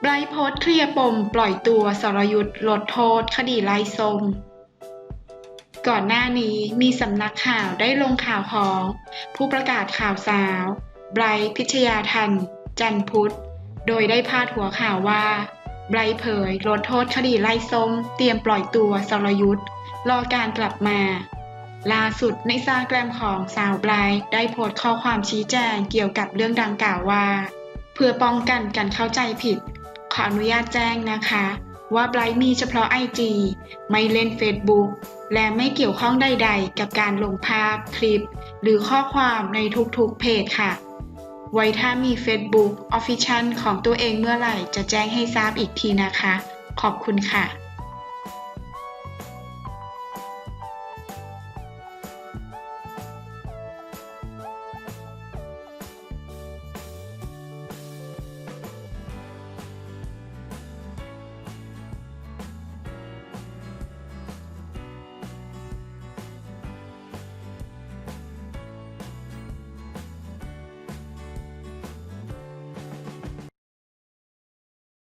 ไบรท์โพสเคลียร์ปมปล่อยตัวสรยุทธ์ลดโทษ คดีไล่ส้มก่อนหน้านี้มีสำนักข่าวได้ลงข่าวของ ผู้ประกาศข่าวสาวไบรท์พิชยาทัน จันพุทธ โดยได้พาดหัวข่าวว่าไบรท์เผยลดโทษคดีไล่ส้ม เตรียมปล่อยตัวสรยุทธ์รอการกลับมาล่าสุดในซาแกรมของสาวไบรท์ได้โพสต์ข้อความชี้แจงเกี่ยวกับเรื่องดังกล่าวว่า เพื่อป้องกันการเข้าใจผิด ขออนุญาตแจ้งนะคะ ว่าไบรท์มีเฉพาะ IG ไม่เล่น Facebook และไม่เกี่ยวข้องใดๆ กับการลงภาพคลิป หรือข้อความในทุกๆเพจค่ะ ไว้ถ้ามี Facebook Official ของตัวเองเมื่อไหร่จะแจ้งให้ทราบอีกทีนะคะ ขอบคุณค่ะ